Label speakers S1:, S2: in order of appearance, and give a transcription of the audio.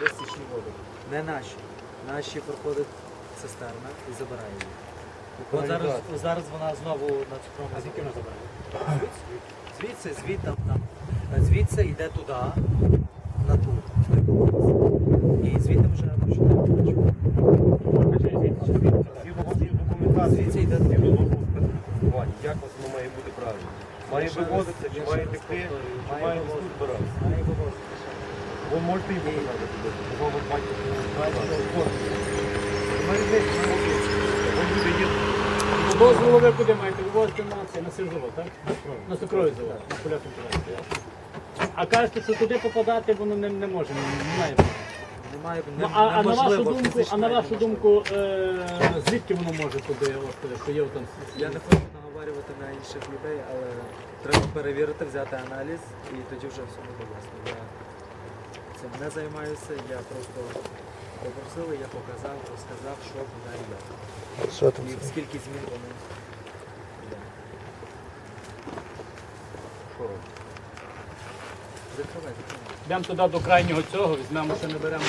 S1: води, стічні води. Не наші. Наші проходить цистерна і забирає їх. От зараз, зараз вона знову на цукрому.
S2: А звідки вона забирає?
S1: Звідси, звідти, там, там. Звідси йде туди, на ту. І звідти вже починає потечку.
S3: Згідно вашої документації,
S1: Звідси йде
S3: договору як воно має бути правильно? Має вивозитися, чи має текти, чи
S1: має
S3: збиратися?
S1: Має вивозитися.
S3: Ви можете їм показати туди? Кого ви бачите? Ви люди є.
S2: Дозволу ви куди маєте? Вивозити на це, на сирзавод, так? На цукровий завод, на поляком А кажете, що туди попадати воно не, не може, немає.
S1: Немає, не,
S2: Ну, а, а на вашу думку, а на вашу думку, е, звідки воно може туди, от, що є там?
S1: Я не хочу наговорювати на інших людей, але треба перевірити, взяти аналіз і тоді вже все буде ясно. Я цим не займаюся, я просто попросили, я показав, розказав, що куди і як.
S4: Що там?
S1: І скільки змін вони. йде.
S3: Що робити?
S1: Закривай, закривай.
S2: Йдемо туди до крайнього цього, візьмемо, що не беремо.